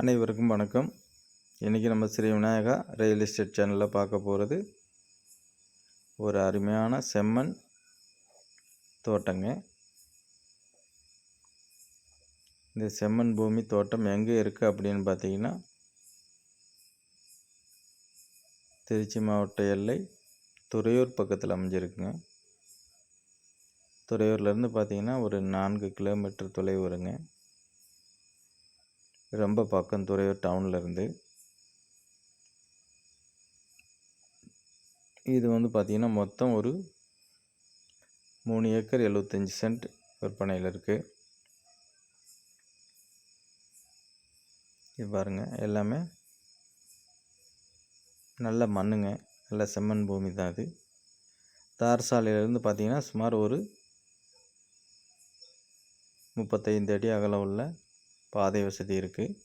அனைவருக்கும் வணக்கம். இன்றைக்கி நம்ம ஸ்ரீ விநாயகா ரியல் எஸ்டேட் சேனலில் பார்க்க போகிறது ஒரு அருமையான செம்மண் தோட்டங்க. இந்த செம்மண் பூமி தோட்டம் எங்கே இருக்குது அப்படின்னு பார்த்தீங்கன்னா திருச்சி மாவட்ட எல்லை துறையூர் பக்கத்தில் அமைஞ்சிருக்குங்க. துறையூர்லேருந்து பார்த்தீங்கன்னா ஒரு நான்கு கிலோமீட்டர் தொலைவு வருங்க ரொம்ப பக்கம் துறையூர் டவுனில் இருந்து. இது வந்து பார்த்திங்கன்னா மொத்தம் ஒரு மூணு ஏக்கர் எழுபத்தஞ்சி சென்ட் விற்பனையில் இருக்குது இது பாருங்கள் எல்லாமே நல்ல மண்ணுங்க நல்ல செம்மண் பூமி தான் அது. தார் சாலையிலேருந்து பார்த்திங்கன்னா சுமார் ஒரு முப்பத்தைந்து அடி அகலம் உள்ள பாதை வசதி இருக்குது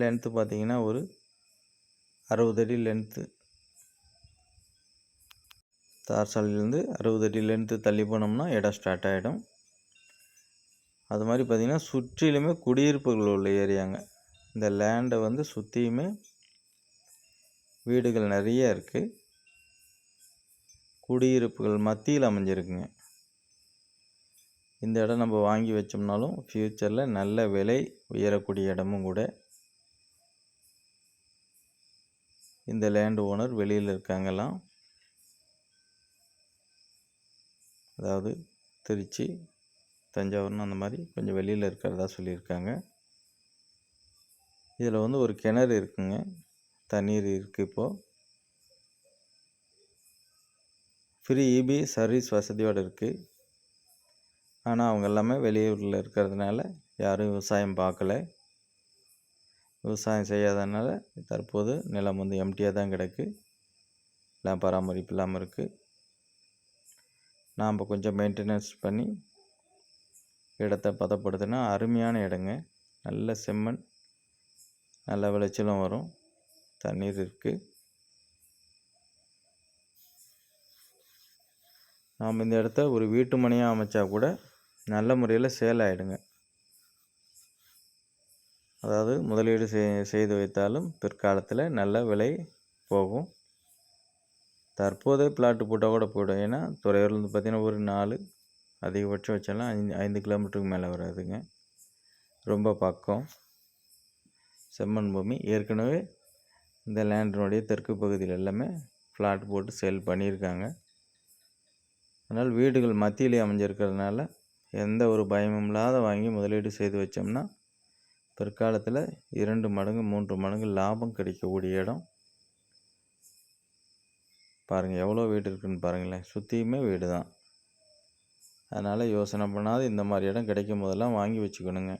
லென்த்து பார்த்தீங்கன்னா ஒரு அறுபது அடி லென்த்து தார் சாலையிலேருந்து அறுபது அடி லென்த்து தள்ளி போனோம்னா இடம் ஸ்டார்ட் ஆகிடும் அது மாதிரி பார்த்திங்கன்னா சுற்றிலுமே குடியிருப்புகள் உள்ள ஏரியாங்க. இந்த லேண்டை வந்து சுற்றியுமே வீடுகள் நிறைய இருக்குது குடியிருப்புகள் மத்தியில் அமைஞ்சிருக்குங்க. இந்த இடம் நம்ம வாங்கி வச்சோம்னாலும் ஃப்யூச்சரில் நல்ல விலை உயரக்கூடிய இடமும் கூட இந்த லேண்ட் ஓனர் வெளியில் இருக்காங்கலாம் அதாவது திருச்சி தஞ்சாவூர்னு அந்த மாதிரி கொஞ்சம் வெளியில் இருக்கிறதா சொல்லியிருக்காங்க. இதில் வந்து ஒரு கிணறு இருக்குங்க. தண்ணீர் இருக்குது இப்போது ஃப்ரீ இபி சர்வீஸ் வசதியோடு இருக்குது ஆனால் அவங்க எல்லாமே வெளியூரில் இருக்கிறதுனால யாரும் விவசாயம் பார்க்கல. விவசாயம் செய்யாதனால தற்போது நிலம் வந்து எம்டியாக தான் கிடக்கு. எல்லாம் பராமரிப்பு இல்லாமல் இருக்குது நாம் கொஞ்சம் மெயின்டெனன்ஸ் பண்ணி இடத்த பதப்படுத்தினா அருமையான இடங்க. நல்ல செம்மண் நல்ல விளைச்சலும் வரும். தண்ணீர் இருக்குது நாம் இந்த இடத்த ஒரு வீட்டு மனையாக அமைச்சா கூட நல்ல முறையில் சேல் ஆகிடுங்க அதாவது முதலீடு செய்து வைத்தாலும் பிற்காலத்தில் நல்ல விலை போகும். தற்போதே பிளாட்டு போட்டால் கூட போய்டும். ஏன்னா துறையூர்லேருந்து பார்த்தீங்கன்னா ஒரு நாலு அதிகபட்சம் வச்சாலும் ஐந்து ஐந்து கிலோமீட்டருக்கு மேலே வராதுங்க. ரொம்ப பக்கம். செம்மண் பூமி. ஏற்கனவே இந்த லேண்டினுடைய தெற்கு பகுதியில் எல்லாமே ஃப்ளாட் போட்டு சேல் பண்ணியிருக்காங்க. அதனால் வீடுகள் மத்தியிலே அமைஞ்சிருக்கிறதுனால எந்த ஒரு பயமும் இல்லாத வாங்கி முதலீடு செய்து வச்சோம்னா பிற்காலத்தில் இரண்டு மடங்கு மூன்று மடங்கு லாபம் கிடைக்கக்கூடிய இடம். பாருங்கள் எவ்வளோ வீடு இருக்குதுன்னு பாருங்களேன். சுற்றியுமே வீடு தான் அதனால் யோசனை பண்ணாத இந்த மாதிரி இடம் கிடைக்கும் போதெல்லாம் வாங்கி வச்சுக்கணுங்க.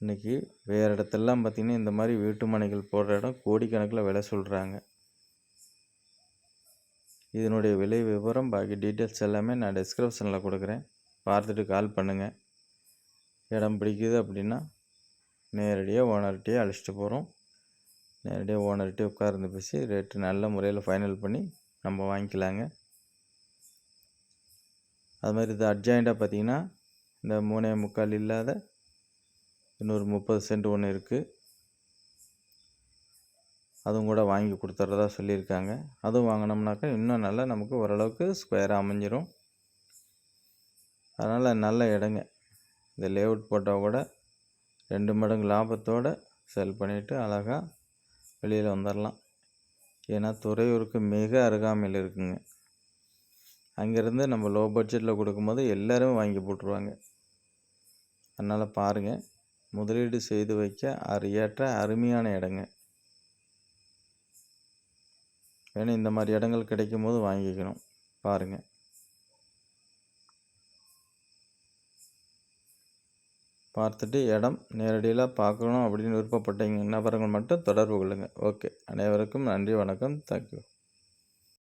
இன்றைக்கி வேறு இடத்துலலாம் பார்த்திங்கன்னா இந்த மாதிரி வீட்டு மனைகள் போடுற இடம் கோடிக்கணக்கில் விலை சொல்கிறாங்க இதனுடைய விலை விவரம் பாக்கி டீட்டெயில்ஸ் எல்லாமே நான் டிஸ்கிரிப்ஷனில் கொடுக்குறேன். பார்த்துட்டு கால் பண்ணுங்கள் இடம் பிடிக்குது அப்படின்னா நேரடியாக ஓனர்கிட்டயே அழைச்சிட்டு போகிறோம் நேரடியாக ஓனர்கிட்டே உட்கார்ந்து பேசி ரேட்டு நல்ல முறையில் ஃபைனல் பண்ணி நம்ம வாங்கிக்கலாங்க. அது மாதிரி இது அட்ஜாயிண்டாக பார்த்திங்கன்னா இந்த மூணே முக்கால் இல்லாத இன்னொரு முப்பது சென்ட் ஒன்று இருக்குது அதுவும் கூட வாங்கி கொடுத்துட்றதா சொல்லியிருக்காங்க. அதுவும் வாங்கினோம்னாக்கா இன்னும் நல்லா நமக்கு ஓரளவுக்கு ஸ்கொயராக அமைஞ்சிரும். அதனால் நல்ல இடங்க. இந்த லேஅவுட் போட்டால் கூட ரெண்டு மடங்கு லாபத்தோடு செல் பண்ணிவிட்டு அழகாக வெளியில் வந்துடலாம் ஏன்னா துறையூருக்கு மிக அருகாமையில் இருக்குங்க. அங்கேருந்து நம்ம லோ பட்ஜெட்டில் கொடுக்கும்போது எல்லோரும் வாங்கி போட்டுருவாங்க. அதனால் பாருங்கள் முதலீடு செய்து வைக்க அது ஏற்ற அருமையான இடங்க. வேணும் இந்த மாதிரி இடங்கள் கிடைக்கும் போது வாங்கிக்கணும். பாருங்கள் பார்த்துட்டு இடம் நேரடியில் பார்க்கணும் அப்படின்னு விருப்பப்பட்டீங்க. நபர்கள் மட்டும் தொடர்பு கொள்ளுங்கள் ஓகே. அனைவருக்கும் நன்றி வணக்கம். தேங்க்யூ